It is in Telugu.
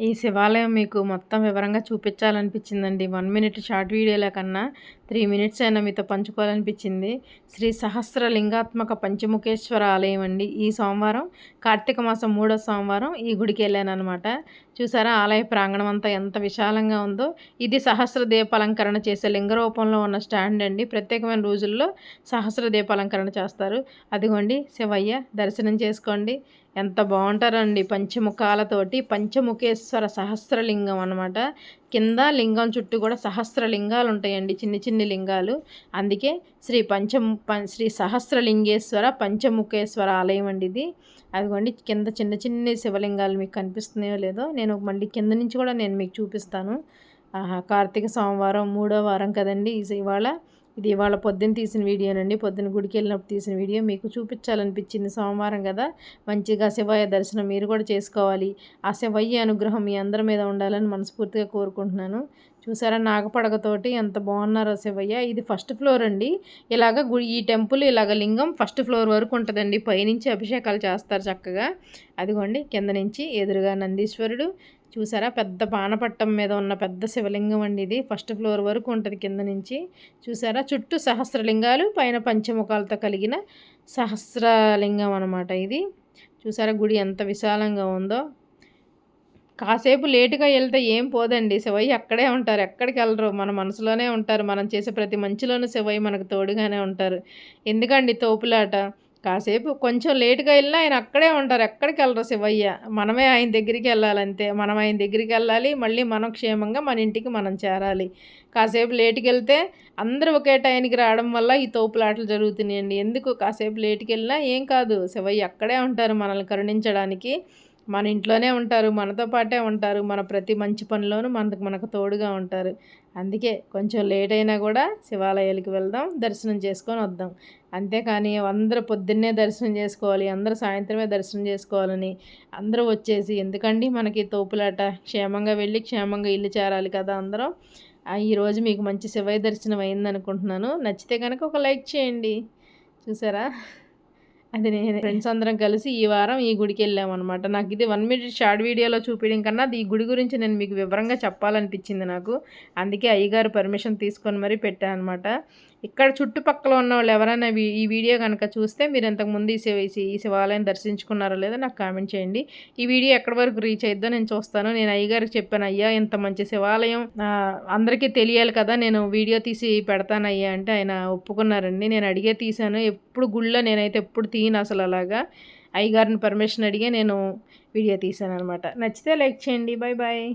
ఈ శివాలయం మీకు మొత్తం వివరంగా చూపించాలనిపించిందండి. వన్ మినిట్ షార్ట్ వీడియోల కన్నా త్రీ మినిట్స్ అయినా మీతో పంచుకోవాలనిపించింది. శ్రీ సహస్ర లింగాత్మక పంచముఖేశ్వర ఆలయం అండి. ఈ సోమవారం కార్తీక మాసం మూడో సోమవారం ఈ గుడికి వెళ్ళానమాట అనమాట చూసారా ఆలయ ప్రాంగణం అంతా ఎంత విశాలంగా ఉందో. ఇది సహస్ర దీపాలంకరణ చేసే లింగ రూపంలో ఉన్న స్టాండ్ అండి. ప్రత్యేకమైన రోజుల్లో సహస్ర దీపాలంకరణ చేస్తారు. అదిగోండి శివయ్య దర్శనం చేసుకోండి. ఎంత బాగుంటారండి పంచముఖాలతోటి. పంచముఖేశ్వర సహస్రలింగం అనమాట కింద లింగం చుట్టూ కూడా సహస్ర లింగాలు ఉంటాయండి చిన్ని చిన్ని లింగాలు. అందుకే శ్రీ పంచము శ్రీ సహస్రలింగేశ్వర పంచముఖేశ్వర ఆలయం అండి ఇది. అదిగోండి కింద చిన్న చిన్ని శివలింగాలు మీకు కనిపిస్తున్నాయో లేదో నేను మళ్ళీ కింద నుంచి కూడా నేను మీకు చూపిస్తాను. కార్తీక సోమవారం మూడో వారం కదండి ఇవాళ ఇది ఇవాళ పొద్దున్న తీసిన వీడియోనండి. పొద్దున్న గుడికి వెళ్ళినప్పుడు తీసిన వీడియో. మీకు చూపించాలనిపించింది సోమవారం కదా? మంచిగా శివయ్య దర్శనం మీరు కూడా చేసుకోవాలి. ఆ శివయ్య అనుగ్రహం మీ అందరి మీద ఉండాలని మనస్ఫూర్తిగా కోరుకుంటున్నాను. చూసారా నాగపడగతోటి ఎంత బాగున్నారో శివయ్య. ఇది ఫస్ట్ ఫ్లోర్ అండి. ఇలాగ గుడి ఈ టెంపుల్ ఇలాగ లింగం ఫస్ట్ ఫ్లోర్ వరకు ఉంటుందండి. పైనుంచి అభిషేకాలు చేస్తారు చక్కగా. అదిగోండి కింద నుంచి ఎదురుగా నందీశ్వరుడు చూసారా? పెద్ద పానపట్టం మీద ఉన్న పెద్ద శివలింగం అండి ఇది. ఫస్ట్ ఫ్లోర్ వరకు ఉంటుంది కింద నుంచి. చూసారా? చుట్టూ సహస్రలింగాలు పైన పంచముఖాలతో కలిగిన సహస్రలింగం అనమాట ఇది. చూసారా? గుడి ఎంత విశాలంగా ఉందో. కాసేపు లేటుగా వెళ్తే ఏం పోదండి. శివయ్య అక్కడే ఉంటారు. ఎక్కడికి వెళ్ళరు. మన మనసులోనే ఉంటారు. మనం చేసే ప్రతి మంచిలోనూ శివయ్య మనకు తోడుగానే ఉంటారు. ఎందుకండి తోపులాట? కాసేపు కొంచెం లేటుగా వెళ్ళినా ఆయన అక్కడే ఉంటారు. ఎక్కడికి వెళ్ళరు శివయ్య? మనమే ఆయన దగ్గరికి వెళ్ళాలంతే. మనం ఆయన దగ్గరికి వెళ్ళాలి. మళ్ళీ మనం క్షేమంగా మన ఇంటికి మనం చేరాలి. కాసేపు లేటుకి వెళ్తే అందరూ ఒకే టైంకి రావడం వల్ల ఈ తోపులాటలు జరుగుతున్నాయండి. ఎందుకు కాసేపు లేటుకి వెళ్ళినా? ఏం కాదు. శివయ్య అక్కడే ఉంటారు మనల్ని కరుణించడానికి. మన ఇంట్లోనే ఉంటారు మనతో పాటే ఉంటారు మన ప్రతి మంచి పనిలోనూ మనకు మనకు తోడుగా ఉంటారు. అందుకే కొంచెం లేట్ అయినా కూడా శివాలయాలకు వెళ్దాం దర్శనం చేసుకొని వద్దాం. అంతేకాని అందరూ పొద్దున్నే దర్శనం చేసుకోవాలి అందరూ సాయంత్రమే దర్శనం చేసుకోవాలని అందరూ వచ్చేసి ఎందుకండి మనకి తోపులాట? క్షేమంగా వెళ్ళి క్షేమంగా ఇల్లు చేరాలి కదా అందరం. ఈరోజు మీకు మంచి శివయ దర్శనం అయిందనుకుంటున్నాను. నచ్చితే కనుక ఒక లైక్ చేయండి. చూసారా? అది నేను. ఫ్రెండ్స్ అందరం కలిసి ఈ వారం ఈ గుడికి వెళ్ళామన్నమాట. నాకు ఇది వన్ మినిట్ షార్ట్ వీడియోలో చూపించడం కన్నా ఈ గుడి గురించి నేను మీకు వివరంగా చెప్పాలనిపించింది నాకు. అందుకే అయ్యగారు పర్మిషన్ తీసుకొని మరీ పెట్టాను అనమాట ఇక్కడ చుట్టుపక్కల ఉన్న వాళ్ళు ఎవరైనా ఈ వీడియో కనుక చూస్తే మీరు ఇంతకుముందు ఈ శివ ఈ శివాలయం దర్శించుకున్నారో లేదో నాకు కామెంట్ చేయండి. ఈ వీడియో ఎక్కడి వరకు రీచ్ అయిద్దో నేను చూస్తాను. నేను అయ్యగారికి చెప్పాను అయ్యా ఇంత మంచి శివాలయం అందరికీ తెలియాలి కదా నేను వీడియో తీసి పెడతాను అయ్యా అంటే ఆయన ఒప్పుకున్నారండి. నేను అడిగే తీశాను. ఎప్పుడు గుళ్ళో నేనైతే ఎప్పుడు తీయను అసలు అలాగా. అయ్యగారిని పర్మిషన్ అడిగే నేను వీడియో తీశాను అనమాట నచ్చితే లైక్ చేయండి. Bye bye